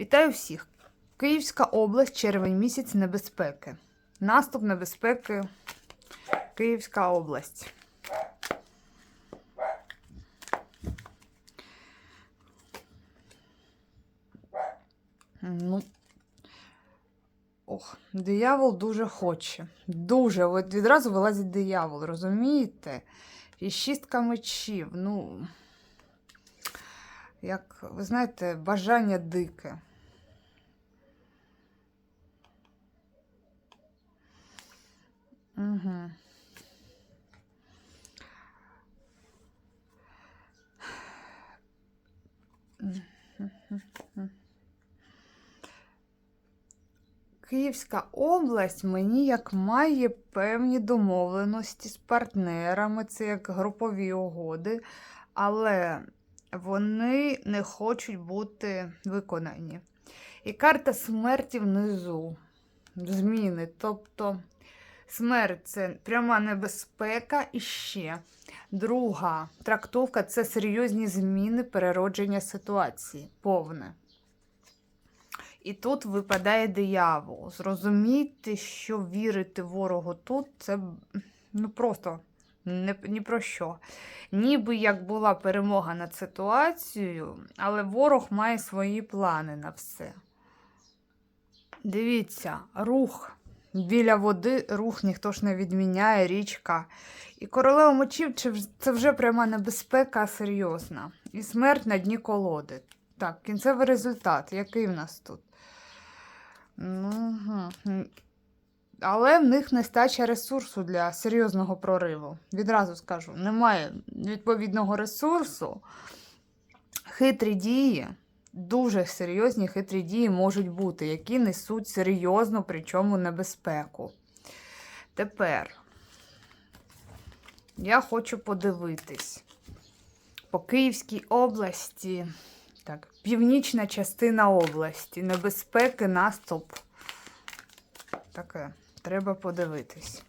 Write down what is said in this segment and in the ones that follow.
Вітаю всіх! Київська область, червень місяць небезпеки. Наступ небезпеки Київська область. Ну, ох, диявол дуже хоче. Дуже. От відразу вилазить диявол, розумієте? І шістка мечів. Ну, як, ви знаєте, бажання дике. Київська область мені як має певні домовленості з партнерами, це як групові угоди, але вони не хочуть бути виконані. І карта смерті внизу. Зміни. Тобто смерть це пряма небезпека і ще. Друга трактовка це серйозні зміни переродження ситуації. Повне. І тут випадає диявол. Зрозумійте, що вірити ворогу тут це ну просто не, ні про що. Ніби як була перемога над ситуацією, але ворог має свої плани на все. Дивіться, рух. Біля води рух ніхто ж не відміняє, річка. І королева мечів це вже пряма небезпека серйозна. І смерть на дні колоди. Так, кінцевий результат. Який в нас тут? Ну. Але в них нестача ресурсу для серйозного прориву. Відразу скажу, немає відповідного ресурсу. Хитрі дії, дуже серйозні хитрі дії можуть бути, які несуть серйозну, причому небезпеку. Тепер я хочу подивитись по Київській області. Так, північна частина області. Небезпеки, наступ. Таке. Треба подивитись.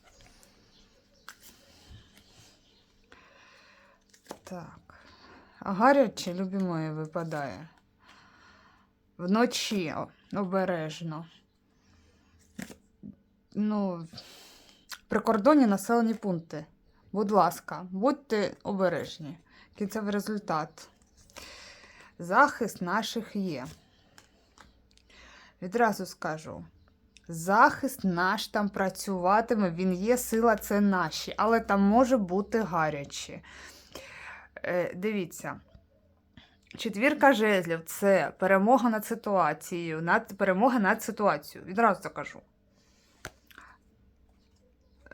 Так. Гаряче, любі мої, випадає. Вночі обережно. Ну, прикордонні населені пункти. Будь ласка, будьте обережні. Кінцевий результат. Захист наших є. Відразу скажу. Захист наш там працюватиме, він є, сила це наші, але там може бути гаряче. Е, дивіться. Четвірка жезлів це перемога над ситуацією, над, перемога над ситуацією. Відразу кажу.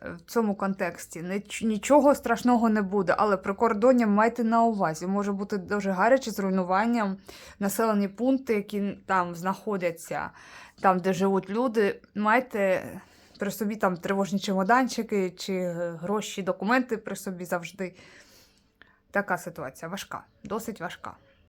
Е, В цьому контексті нічого страшного не буде, але прикордоння майте на увазі. Може бути дуже гаряче з руйнуванням населені пункти, які там знаходяться, там, де живуть люди. Майте при собі там тривожні чемоданчики чи е, гроші, документи при собі завжди. Така ситуація важка, досить важка.